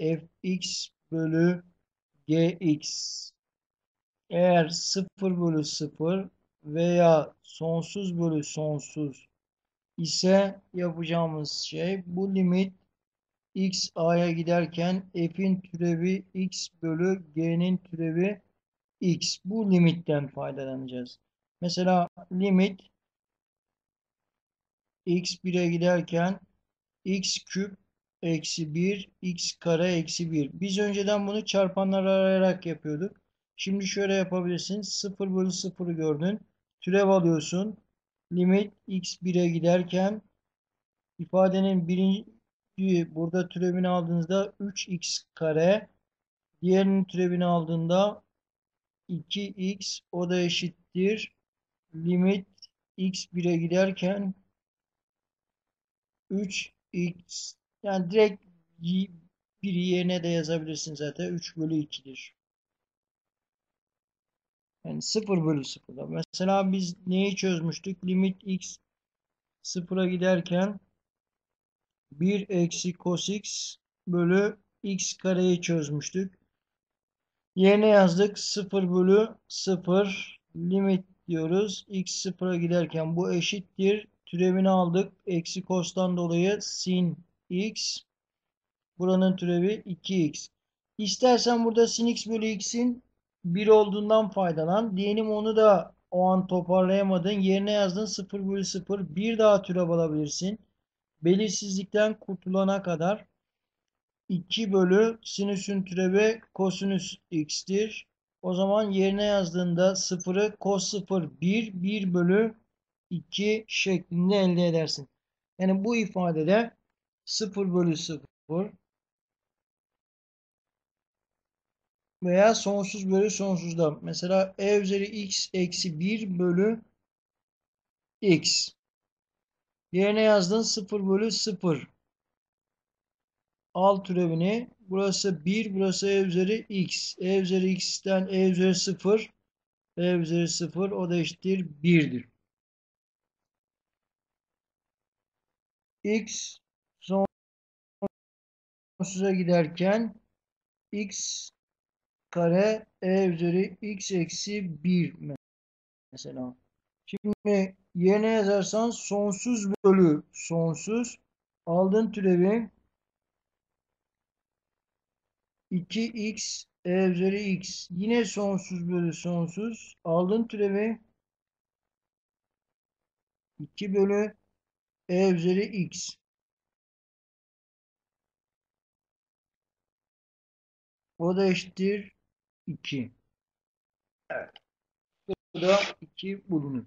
fx bölü gx. Eğer 0 bölü 0 veya sonsuz bölü sonsuz ise yapacağımız şey bu limit x a'ya giderken f'in türevi x bölü g'nin türevi x. Bu limitten faydalanacağız. Mesela limit x 1'e giderken x küp eksi 1 x kare eksi 1. Biz önceden bunu çarpanlar arayarak yapıyorduk. Şimdi şöyle yapabilirsin. 0 bölü 0'ı gördün. Türev alıyorsun. Limit x 1'e giderken ifadenin birinci burada türevini aldığınızda 3x kare diğerinin türevini aldığında 2x o da eşittir. Limit x 1'e giderken 3x yani direkt bir yerine de yazabilirsin zaten. 3 bölü 2'dir. Yani 0 bölü 0'da. Mesela biz neyi çözmüştük? Limit x 0'a giderken 1 eksi cos x bölü x kareyi çözmüştük. Yerine yazdık. 0 bölü 0 limit diyoruz. x 0'a giderken bu eşittir. Türevini aldık. Eksi cos'tan dolayı sin x. Buranın türevi 2x. İstersen burada sin x bölü x'in 1 olduğundan faydalan. Diyelim onu da o an toparlayamadın. Yerine yazdın 0 bölü 0. Bir daha türev alabilirsin. Belirsizlikten kurtulana kadar 2 bölü sinüsün türevi kosinüs x'tir. O zaman yerine yazdığında 0'ı cos 0 1 1 bölü 2 şeklinde elde edersin. Yani bu ifadede 0 bölü 0 veya sonsuz bölü sonsuzda. Mesela e üzeri x eksi 1 bölü x. Yerine yazdın 0 bölü 0. Al türevini. Burası 1, burası e üzeri x. e üzeri x'ten e üzeri 0. e üzeri 0 o da eşittir 1'dir. x sonsuza giderken x kare e üzeri x eksi 1 mesela. Şimdi yerine yazarsan sonsuz bölü sonsuz aldın türevi 2x e üzeri x yine sonsuz bölü sonsuz aldın türevi 2 bölü e üzeri x o da eşittir 2. Evet. Burada 2 bulunur.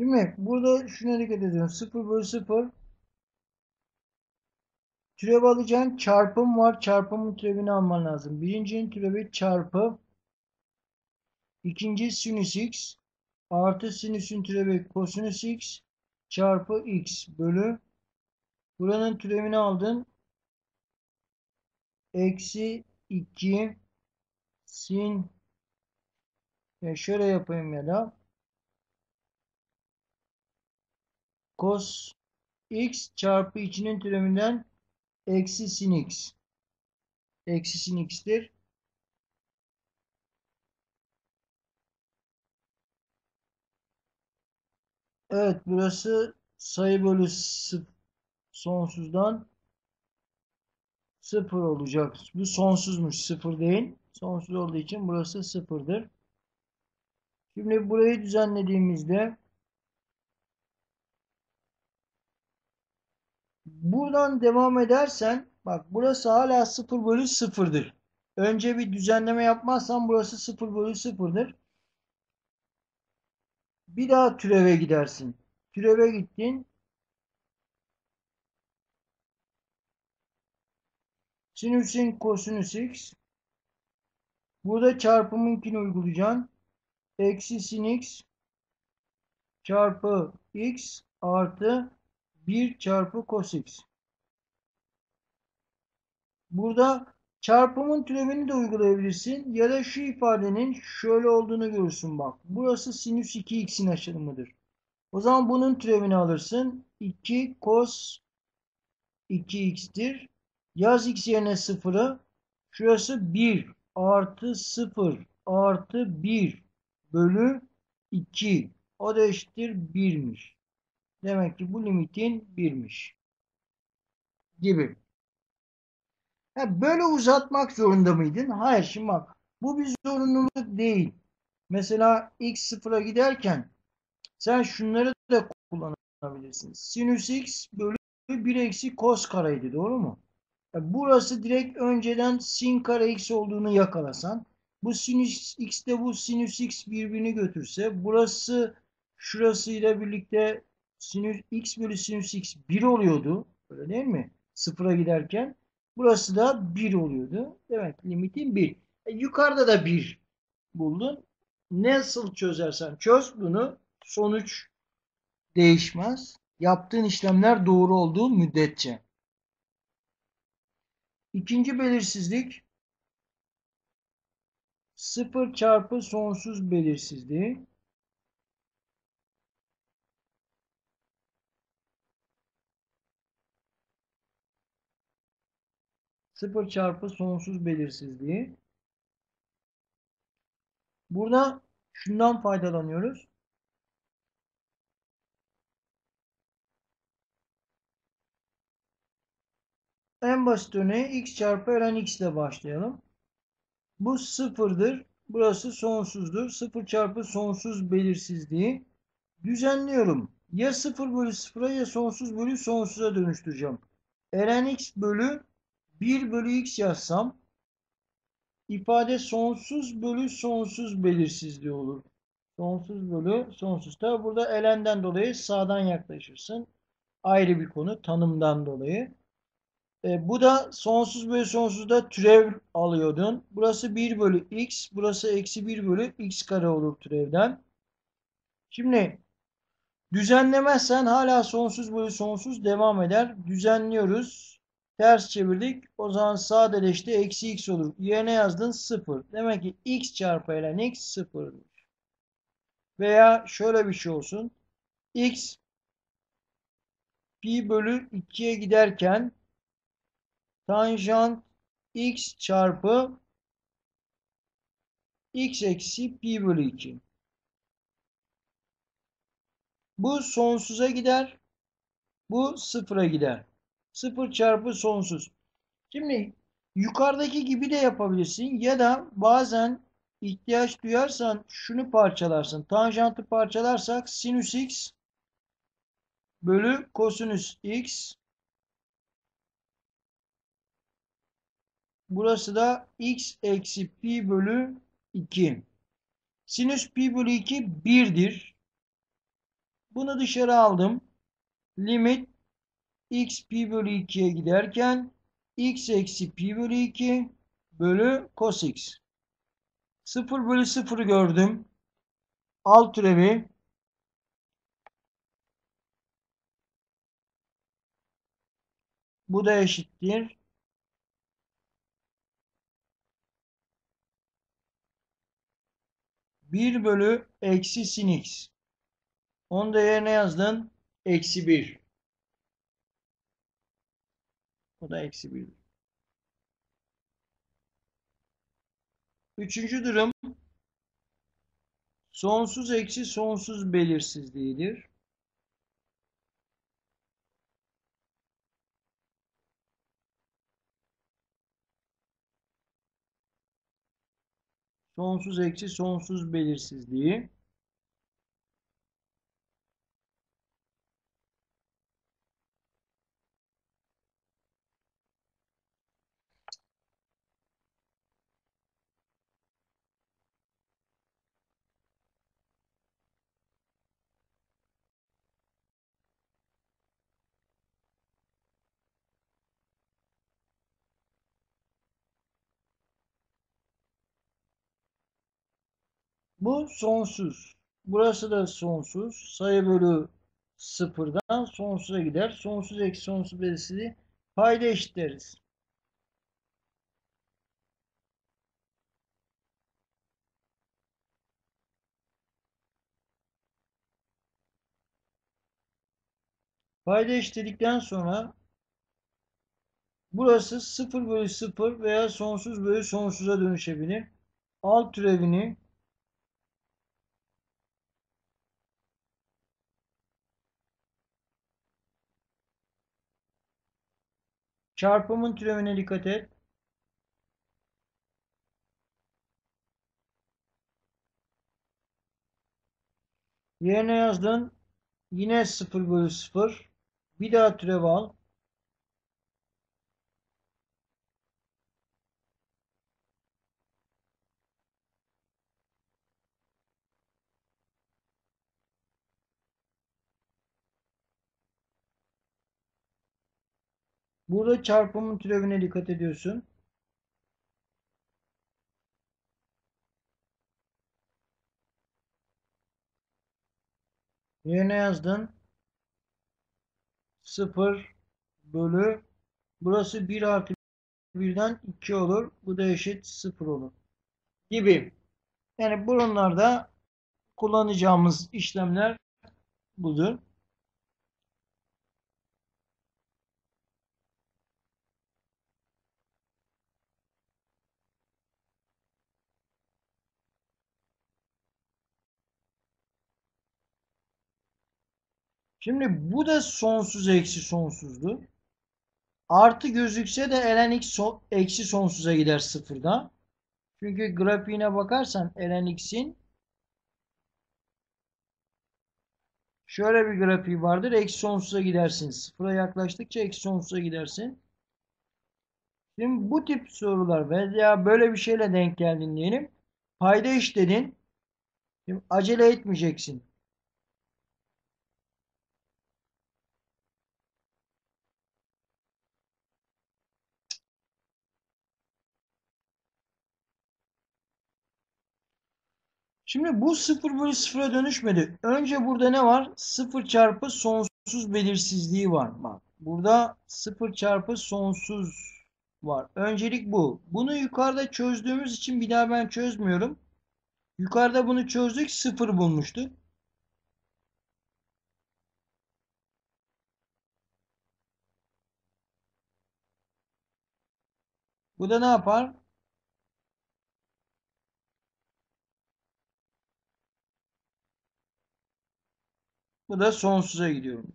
Şimdi burada şuna dikkat ediyorum. 0 bölü 0 Türev alacağın çarpım var. Çarpımın türevini alman lazım. Birincinin türevi çarpı ikinci sinüs x artı sinüsün türevi kosinüs x çarpı x bölü buranın türevini aldın. Eksi 2 sin ya şöyle yapayım ya da cos x çarpı içinin türevinden eksi sin x. Eksi sin x'tir. Evet burası sayı bölü sonsuzdan sıfır olacak. Bu sonsuzmuş sıfır değil. Sonsuz olduğu için burası sıfırdır. Şimdi burayı düzenlediğimizde Buradan devam edersen bak burası hala 0 bölü 0'dır. Önce bir düzenleme yapmazsan burası 0 bölü 0'dır. Bir daha türeve gidersin. Türeve gittin. Sinüsin kosinüs x. Burada çarpımınkini uygulayacaksın. Eksi sin x çarpı x artı 1 çarpı cos x. Burada çarpımın türevini de uygulayabilirsin. Ya da şu ifadenin şöyle olduğunu görürsün bak. Burası sinüs 2x'in açılımıdır. O zaman bunun türevini alırsın. 2 cos 2x'tir. Yaz x yerine 0'ı. Şurası 1 artı 0 artı 1 bölü 2. O da eşittir 1'miş. Demek ki bu limitin 1'miş. Gibi. Ha, böyle uzatmak zorunda mıydın? Hayır şimdi bak. Bu bir zorunluluk değil. Mesela x sıfıra giderken sen şunları da kullanabilirsin. Sinüs x bölü 1 eksi kos kareydi. Doğru mu? Burası direkt önceden sin kare x olduğunu yakalasan bu sinüs x de bu sinüs x birbirini götürse burası şurasıyla birlikte sinüs x bölü sinüs x 1 oluyordu. Öyle değil mi? Sıfıra giderken. Burası da 1 oluyordu. Demek limitin 1. E, yukarıda da 1 buldun. Nasıl çözersen çöz bunu. Sonuç değişmez. Yaptığın işlemler doğru olduğu müddetçe. İkinci belirsizlik 0 çarpı sonsuz belirsizliği Sıfır çarpı sonsuz belirsizliği. Burada şundan faydalanıyoruz. En basit örneği x çarpı ln x ile başlayalım. Bu sıfırdır. Burası sonsuzdur. Sıfır çarpı sonsuz belirsizliği. Düzenliyorum. Ya sıfır bölü sıfıra ya sonsuz bölü sonsuza dönüştüreceğim. ln x bölü 1 bölü x yazsam ifade sonsuz bölü sonsuz belirsizliği olur. Sonsuz bölü sonsuz. Tabi burada ln'den dolayı sağdan yaklaşırsın. Ayrı bir konu tanımdan dolayı. E, bu da sonsuz bölü sonsuzda türev alıyordun. Burası 1 bölü x. Burası eksi 1 bölü x kare olur türevden. Şimdi düzenlemezsen hala sonsuz bölü sonsuz devam eder. Düzenliyoruz. Ters çevirdik. O zaman sadeleşti. Eksi x olur. Yerine yazdın 0. Demek ki x çarpı ln x 0. Veya şöyle bir şey olsun. x pi bölü 2'ye giderken tanjant x çarpı x eksi pi bölü 2. Bu sonsuza gider. Bu sıfıra gider. Sıfır çarpı sonsuz. Şimdi yukarıdaki gibi de yapabilirsin ya da bazen ihtiyaç duyarsan şunu parçalarsın. Tanjantı parçalarsak sinüs x bölü kosinüs x Burası da x eksi pi bölü 2. Sinüs pi bölü 2 1'dir. Bunu dışarı aldım. Limit x pi bölü 2'ye giderken x eksi pi bölü 2 bölü cos x. 0 bölü 0'ı gördüm. Alt türevi bu da eşittir. 1 bölü eksi sin x. Onu da yerine yazdın. Eksi 1. O da eksi 1. Üçüncü durum sonsuz eksi sonsuz belirsizliğidir. sonsuz eksi sonsuz belirsizliği Bu sonsuz. Burası da sonsuz. Sayı bölü sıfırdan sonsuza gider. Sonsuz eksi sonsuz belirsizliği payda eşitleriz. Payda eşitledikten sonra burası 0 bölü 0 veya sonsuz bölü sonsuza dönüşebilir. Alt türevini çarpımın türevine dikkat et. Yerine yazdın. Yine 0 bölü 0. Bir daha türev al. Burada çarpımın türevine dikkat ediyorsun. Yerine yazdın. 0 bölü burası 1 artı 1'den 2 olur. Bu da eşit 0 olur. Gibi. Yani bunlarda kullanacağımız işlemler budur. Şimdi bu da sonsuz eksi sonsuzdu. Artı gözükse de ln x so eksi sonsuza gider sıfırda. Çünkü grafiğine bakarsan ln x'in şöyle bir grafiği vardır. Eksi sonsuza gidersin. Sıfıra yaklaştıkça eksi sonsuza gidersin. Şimdi bu tip sorular veya böyle bir şeyle denk geldin diyelim. Payda işledin. Şimdi acele etmeyeceksin. Şimdi bu 0 bölü 0'a dönüşmedi. Önce burada ne var? 0 çarpı sonsuz belirsizliği var. Bak burada 0 çarpı sonsuz var. Öncelik bu. Bunu yukarıda çözdüğümüz için bir daha ben çözmüyorum. Yukarıda bunu çözdük 0 bulmuştuk. Bu da ne yapar? Bu da sonsuza gidiyorum.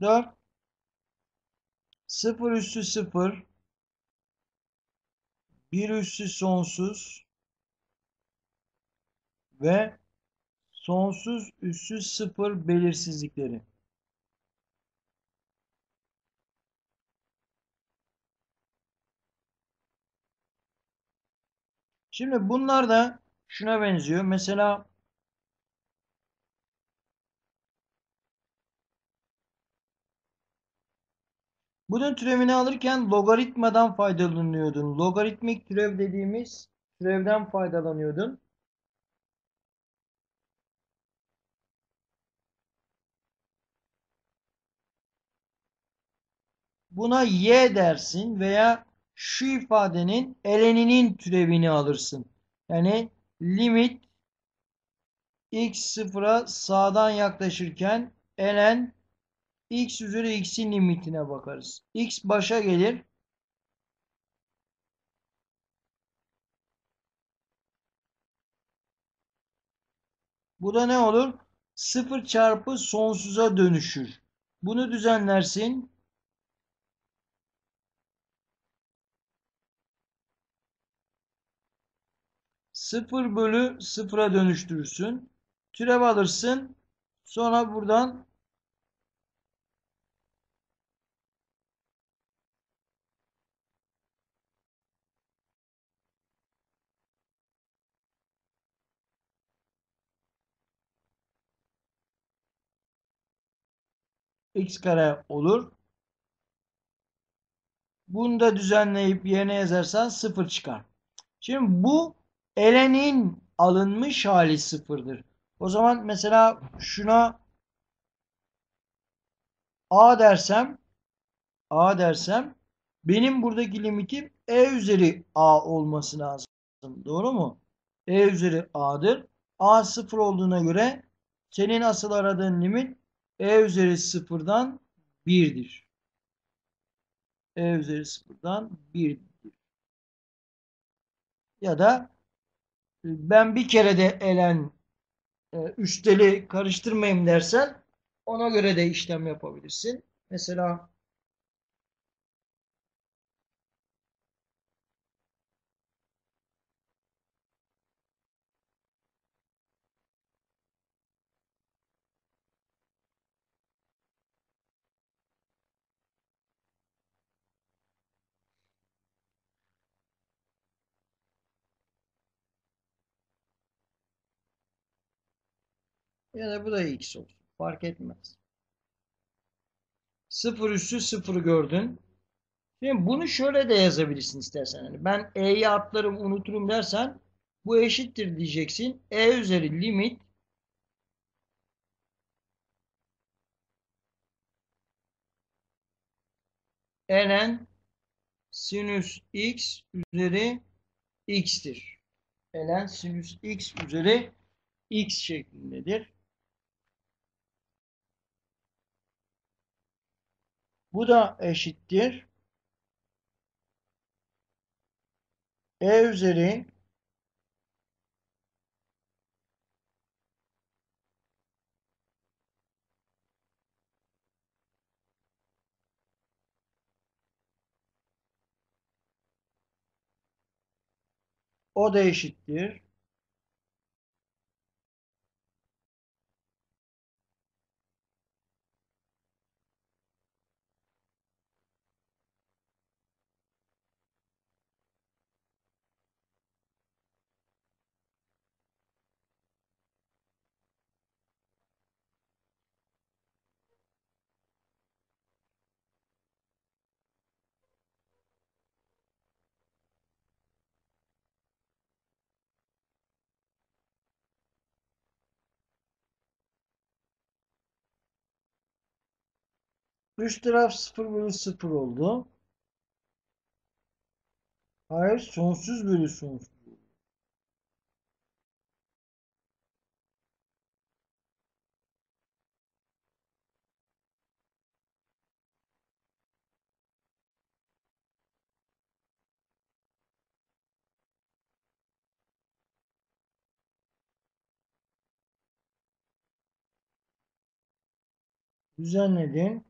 Dört. Sıfır üstü sıfır. Bir üstü sonsuz. Ve sonsuz üstü sıfır belirsizlikleri. Şimdi bunlar da şuna benziyor. Mesela bunun türevini alırken logaritmadan faydalanıyordun. Logaritmik türev dediğimiz türevden faydalanıyordun. Buna y dersin veya şu ifadenin eleninin türevini alırsın. Yani limit x sıfıra sağdan yaklaşırken elen x üzeri x'in limitine bakarız. x başa gelir. Bu da ne olur? 0 çarpı sonsuza dönüşür. Bunu düzenlersin. 0 bölü 0'a dönüştürürsün. Türev alırsın. Sonra buradan x kare olur. Bunu da düzenleyip yerine yazarsan 0 çıkar. Şimdi bu elenin alınmış hali sıfırdır. O zaman mesela şuna a dersem a dersem benim buradaki limitim e üzeri a olması lazım. Doğru mu? e üzeri a'dır. a sıfır olduğuna göre senin asıl aradığın limit e üzeri sıfırdan 1'dir. e üzeri sıfırdan 1'dir. Ya da ben bir kere de elen e, üsteli karıştırmayayım dersen ona göre de işlem yapabilirsin. Mesela ya da bu da x olsun. Fark etmez. Sıfır üssü sıfır gördün. Şimdi bunu şöyle de yazabilirsin istersen. Yani ben e'yi atlarım unuturum dersen bu eşittir diyeceksin. e üzeri limit ln sinüs x üzeri x'tir. ln sinüs x üzeri x şeklindedir. Bu da eşittir. E üzeri o da eşittir. Üst taraf 0 bölü 0 oldu. Hayır sonsuz bölü sonsuz. Düzenledin.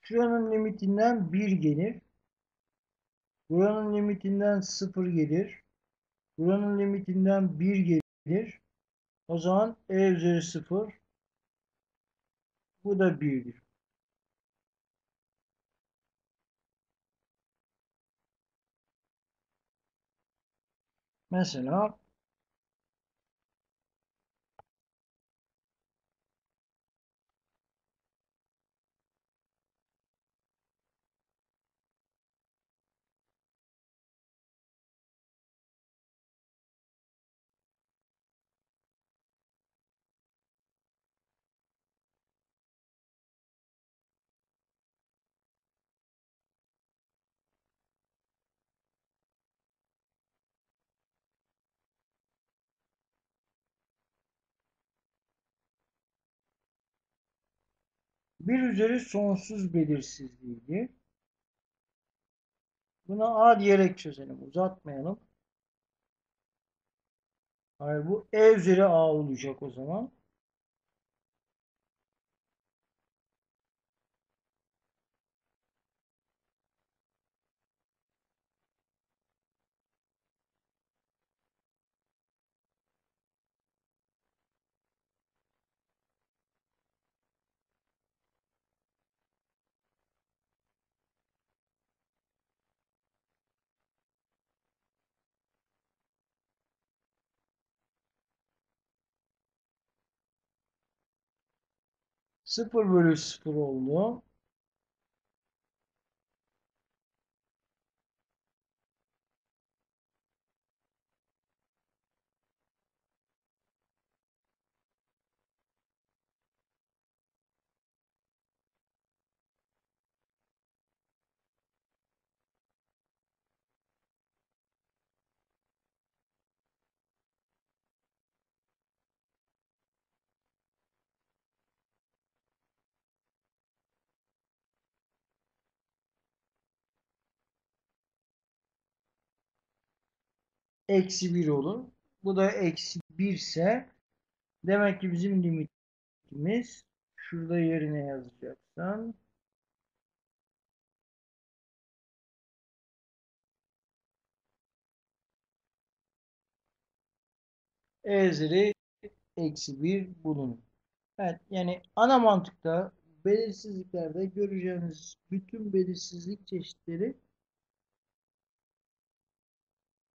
Şuranın limitinden 1 gelir. Buranın limitinden 0 gelir. Buranın limitinden 1 gelir. O zaman e üzeri 0 bu da 1'dir. Mesela 1 üzeri sonsuz belirsizliğiydi. Buna A diyerek çözelim. Uzatmayalım. Hayır bu E üzeri A olacak o zaman. Sıfır bölü sıfır oldu. Eksi 1 olur. Bu da eksi 1 ise demek ki bizim limitimiz şurada yerine yazacaksan e üzeri eksi 1 bulunur. Evet yani ana mantıkta belirsizliklerde göreceğiniz bütün belirsizlik çeşitleri